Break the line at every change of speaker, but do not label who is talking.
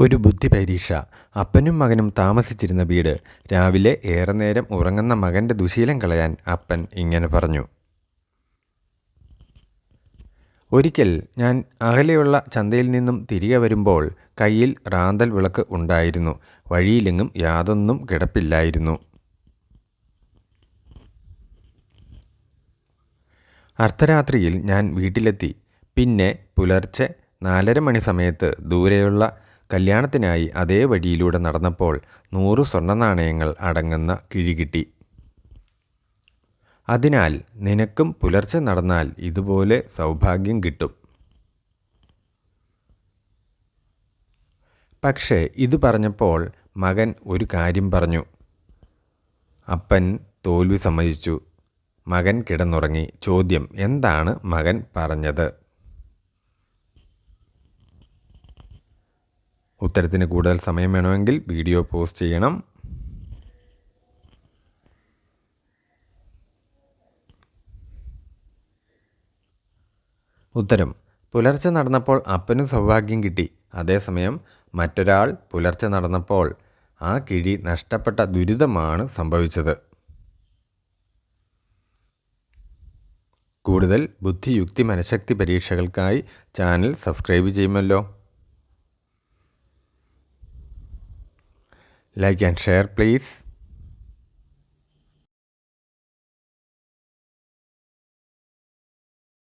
ഒരു ബുദ്ധി പരീക്ഷ. അപ്പനും മകനും താമസിച്ചിരുന്ന വീട്. രാവിലെ ഏറെ നേരം ഉറങ്ങുന്ന മകന്റെ ദുശീലം കളയാൻ അപ്പൻ ഇങ്ങനെ പറഞ്ഞു. ഒരിക്കൽ ഞാൻ അകലെയുള്ള ചന്തയിൽ നിന്നും തിരികെ വരുമ്പോൾ കയ്യിൽ റാന്തൽ വിളക്ക് ഉണ്ടായിരുന്നു. വഴിയിലെങ്ങും യാതൊന്നും കിടപ്പില്ലായിരുന്നു. അർദ്ധരാത്രിയിൽ ഞാൻ വീട്ടിലെത്തി. പിന്നെ പുലർച്ചെ നാലര മണി സമയത്ത് ദൂരെയുള്ള കല്യാണത്തിനായി അതേ വഴിയിലൂടെ നടന്നപ്പോൾ നൂറ് സ്വർണ നാണയങ്ങൾ അടങ്ങുന്ന കിഴി കിട്ടി. അതിനാൽ നിനക്കും പുലർച്ചെ നടന്നാൽ ഇതുപോലെ സൗഭാഗ്യം കിട്ടും. പക്ഷേ ഇത് പറഞ്ഞപ്പോൾ മകൻ ഒരു കാര്യം പറഞ്ഞു. അപ്പൻ തോൽവി സമ്മതിച്ചു. മകൻ കിടന്നുറങ്ങി. ചോദ്യം എന്താണ് മകൻ പറഞ്ഞത്? ഉത്തരത്തിന് കൂടുതൽ സമയം വേണമെങ്കിൽ വീഡിയോ പോസ്റ്റ് ചെയ്യണം. ഉത്തരം. പുലർച്ചെ നടന്നപ്പോൾ അപ്പന് സൗഭാഗ്യം കിട്ടി. അതേസമയം മറ്റൊരാൾ പുലർച്ചെ നടന്നപ്പോൾ ആ കിഴി നഷ്ടപ്പെട്ട ദുരിതമാണ് സംഭവിച്ചത്. കൂടുതൽ ബുദ്ധിയുക്തി മനഃശക്തി പരീക്ഷകൾക്കായി ചാനൽ സബ്സ്ക്രൈബ് ചെയ്യുമല്ലോ. Like and share please.